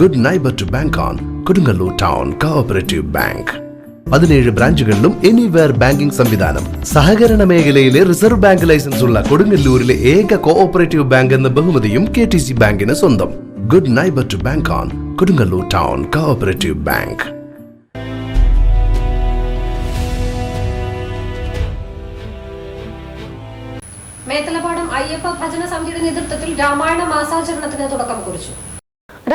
Good neighbour to bank on Kodungallur town cooperative bank പതിനേഴ് ബ്രാഞ്ചുകളിലും anywhere banking സംവിധാനം. സഹകരണ മേഖലയിലെ റിസർവ് ബാങ്ക് ലൈസൻസ് ഉള്ള കൊടുങ്ങല്ലൂരിലെ ഏക കോഓപ്പറേറ്റീവ് ബാങ്ക് എന്ന ബഹുമതിയും കെ ടി സി ബാങ്കിന് സ്വന്തം. Good neighbour to bank on Kodungallur town cooperative bank Methalapadam Ayyappa ഭജന സമിതിയുടെ നേതൃത്വത്തിൽ രാമായണ മാസാചരണത്തിന് തുടക്കം കുറിച്ചു.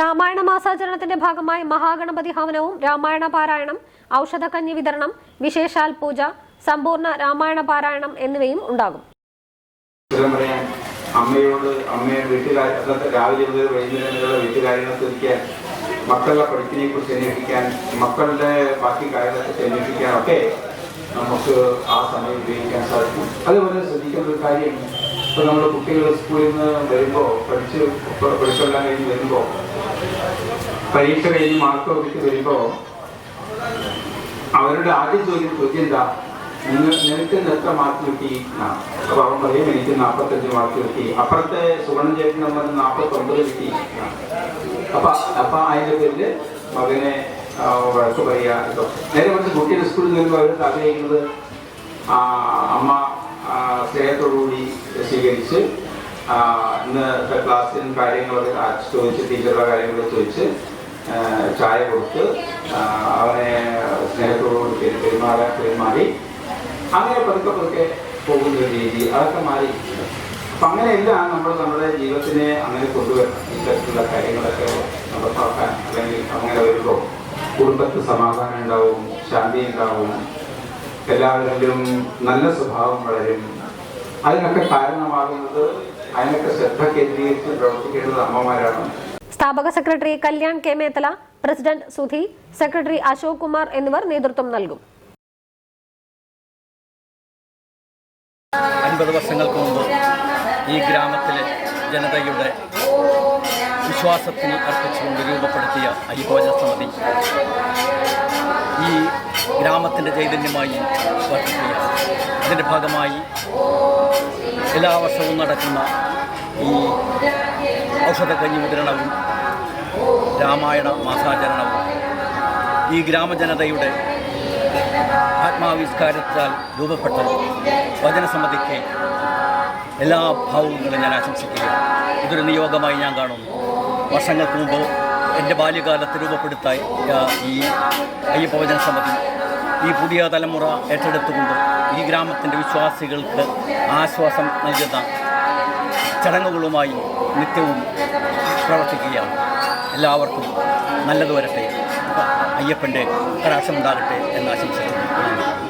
രാമായണ മാസാചരണത്തിന്റെ ഭാഗമായി മഹാഗണപതി ഹവനവും രാമായണ പാരായണം ഔഷധക്കഞ്ഞി വിതരണം വിശേഷാൽ പൂജ സമ്പൂർണ രാമായണ പാരായണം എന്നിവയും ഉണ്ടാകും. അമ്മയോട് അമ്മയെ അന്നത്തെ രാവിലെ മുതൽ വൈകുന്നേരം വീട്ടുകാര്യങ്ങൾ ശ്രദ്ധിക്കാൻ മക്കളുടെ പഠിപ്പിനെ കുറിച്ച് അന്വേഷിക്കാൻ മക്കളുടെ ബാക്കി കാര്യങ്ങളെക്കുറിച്ച് അന്വേഷിക്കാൻ ഒക്കെ നമുക്ക് ആ സമയം ഉപയോഗിക്കാൻ സാധിക്കും. അതുപോലെ ശ്രദ്ധിക്കേണ്ട ഒരു കാര്യം ഇപ്പോൾ നമ്മുടെ കുട്ടികൾ സ്കൂളിൽ നിന്ന് വരുമ്പോ പഠിച്ച് പഠിച്ചെല്ലാം കഴിഞ്ഞ് വരുമ്പോ പരീക്ഷ കഴിഞ്ഞ് മാർക്ക് ഒക്കെ വരുമ്പോ അവരുടെ ആദ്യം ചോദ്യം ചോദ്യം എന്താ നിങ്ങൾ നിനക്ക് എത്ര മാർക്ക് കിട്ടി. അപ്പൊ അവൻ പറയും എനിക്ക് നാൽപ്പത്തഞ്ച് മാർക്ക് കിട്ടി അപ്പുറത്തെ സുവർണ ചേട്ടൻ നമ്മൾ നാൽപ്പത്തൊമ്പത് കിട്ടി എന്നാണ്. അപ്പൊ അപ്പൊ അതിന്റെ പേരിൽ മകനെ വഴക്ക് പറയുക നേരെ മറിച്ച് കുട്ടികൾ സ്കൂളിൽ നിന്ന് അവർ ആഗ്രഹിക്കുന്നത് അമ്മ സ്നേഹത്തോടു സ്വീകരിച്ച് ഇന്ന് ക്ലാസ്സിലും കാര്യങ്ങളൊക്കെ ചോദിച്ച് ടീച്ചറുടെ കാര്യങ്ങൾ ചോദിച്ച് ചായ കൊടുത്ത് അവനെ സ്നേഹത്തോടുകൂടി പെരു- പെരുമാറാൻ പെരുമാറി അങ്ങനെ പതുക്കെ പതുക്കെ പോകുന്ന ഒരു രീതി അതൊക്കെ മാറി അപ്പം അങ്ങനെയെല്ലാം നമ്മൾ നമ്മുടെ ജീവിതത്തിനെ അങ്ങനെ കൊണ്ടുവരണം. ഇത്തരത്തിലുള്ള തരത്തിലുള്ള കാര്യങ്ങളൊക്കെ നടപ്പാക്കാൻ അല്ലെങ്കിൽ അങ്ങനെ വരുമ്പോൾ കുടുംബത്തിൽ സമാധാനം ഉണ്ടാവും ശാന്തി ഉണ്ടാവും എല്ലാവരിലും നല്ല സ്വഭാവം വളരും അതിനൊക്കെ കാരണമാകുന്നത് അതിനൊക്കെ ശ്രദ്ധ കേന്ദ്രീകരിച്ച് പ്രവർത്തിക്കേണ്ടത് അമ്മമാരാണ്. സ്ഥാപക secretary Kalyan K. Methala president Sudhi secretary Ashok Kumar എന്നിവർ നേതൃത്വം നൽകും. അൻപത് വർഷങ്ങൾക്ക് മുമ്പ് ഈ ഗ്രാമത്തിലെ ജനതയുടെ വിശ്വാസത്തിന് അർപ്പിച്ചുകൊണ്ട് രൂപപ്പെടുത്തിയ അയ്യോജ സമിതി ഈ ഗ്രാമത്തിന്റെ ചൈതന്യമായി വർദ്ധിക്കുകയാണ് അതിന്റെ ഭാഗമായി എല്ലാ വർഷവും നടക്കുന്ന ഈ ഔഷധക്കഞ്ഞി വിതരണവും രാമായണ മാസാചരണവും ഈ ഗ്രാമജനതയുടെ ആത്മാവിഷ്കാരത്താൽ രൂപപ്പെട്ട വചനസമിതിക്ക് എല്ലാ ഭാവങ്ങളും ഞാൻ ആശംസിക്കുകയാണ്. ഇതൊരു നിയോഗമായി ഞാൻ കാണുന്നു. വർഷങ്ങൾക്ക് മുമ്പ് എന്റെ ബാല്യകാലത്ത് രൂപപ്പെടുത്താൻ ഈ അയ്യപ്പ വചന സമിതി ഈ പുതിയ തലമുറ ഏറ്റെടുത്തുകൊണ്ട് ഈ ഗ്രാമത്തിന്റെ വിശ്വാസികൾക്ക് ആശ്വാസം നൽകുന്ന ചടങ്ങുകളുമായി നിത്യവും പ്രവർത്തിക്കുകയാണ്. എല്ലാവർക്കും നല്ലത് വരട്ടെ. അയ്യപ്പന്റെ കടാക്ഷമുണ്ടാകട്ടെ എന്ന് ആശംസിക്കുന്നു.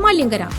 Maliyankara